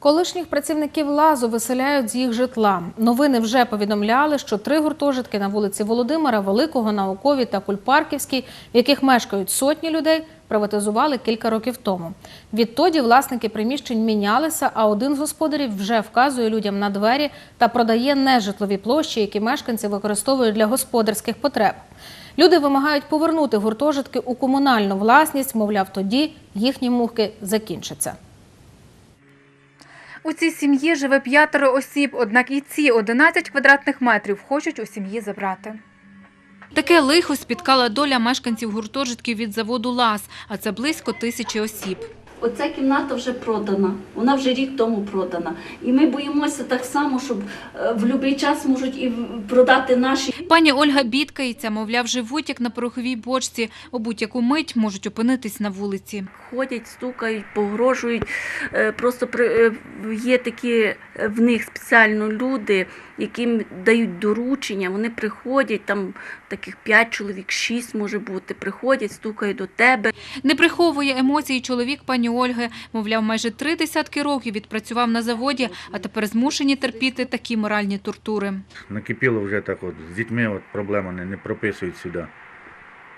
Колишніх працівників лазу виселяють з їх житла. Новини вже повідомляли, що три гуртожитки на вулиці Володимира, Великого, Науковій та Кульпарківській, в яких мешкають сотні людей, приватизували кілька років тому. Відтоді власники приміщень мінялися, а один з господарів вже вказує людям на двері та продає нежитлові площі, які мешканці використовують для господарських потреб. Люди вимагають повернути гуртожитки у комунальну власність, мовляв, тоді їхні муки закінчаться. У цій сім'ї живе п'ятеро осіб, однак і ці 11 квадратних метрів хочуть у сім'ї забрати. Таке лихо спіткала доля мешканців гуртожитків від заводу ЛАЗ, а це близько тисячі осіб. Оця кімната вже продана, вона вже рік тому продана. І ми боїмося так само, щоб е, в будь-який час можуть і продати наші. Пані Ольга бідкається, мовляв, живуть як на пороховій бочці, у будь-яку мить можуть опинитись на вулиці. Ходять, стукають, погрожують. Е, Просто е, є такі в них спеціально люди, яким дають доручення. Вони приходять, там таких 5 чоловік, 6 може бути, приходять, стукають до тебе. Не приховує емоцій чоловік пані Ольги. Мовляв, майже три десятки років відпрацював на заводі, а тепер змушені терпіти такі моральні тортури. Накипіло вже так от. З дітьми от проблема не, не прописують сюди.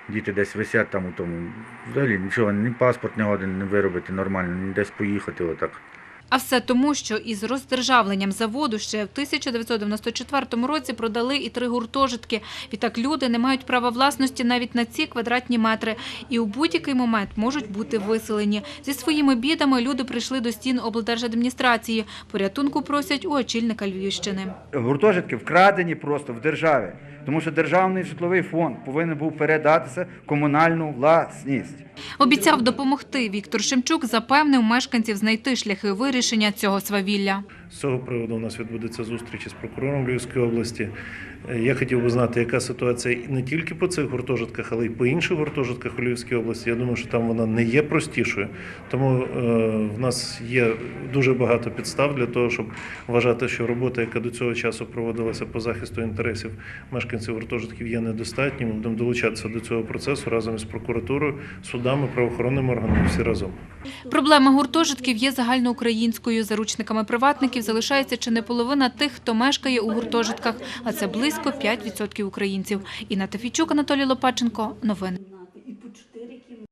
Діти десь висять там у тому. Взагалі нічого, ні паспорт не годин не виробити нормально, ні десь поїхати отак. А все тому, що із роздержавленням заводу ще в 1994 році продали і три гуртожитки. Відтак люди не мають права власності навіть на ці квадратні метри і у будь-який момент можуть бути виселені. Зі своїми бідами люди прийшли до стін облдержадміністрації. Порятунку просять у очільника Львівщини. Гуртожитки вкрадені просто в державі, тому що державний житловий фонд повинен був передатися комунальну власність. Обіцяв допомогти. Віктор Шемчук запевнив мешканців знайти шляхи вирішення цього свавілля. З цього приводу у нас відбудеться зустріч із прокурором Львівської області. Е, Я хотів би знати, яка ситуація не тільки по цих гуртожитках, але й по інших гуртожитках у Львівській області. Я думаю, що там вона не є простішою. Тому е, в нас є дуже багато підстав для того, щоб вважати, що робота, яка до цього часу проводилася по захисту інтересів мешканців гуртожитків, є недостатньою. Ми будемо долучатися до цього процесу разом із прокуратурою, судами, правоохоронними органами всі разом. Проблема гуртожитків є загальноукраїнською. Заручниками приватників залишається чи не половина тих, хто мешкає у гуртожитках, а це близько 5% українців. Інна Тафійчук, Анатолій Лопаченко. Новини.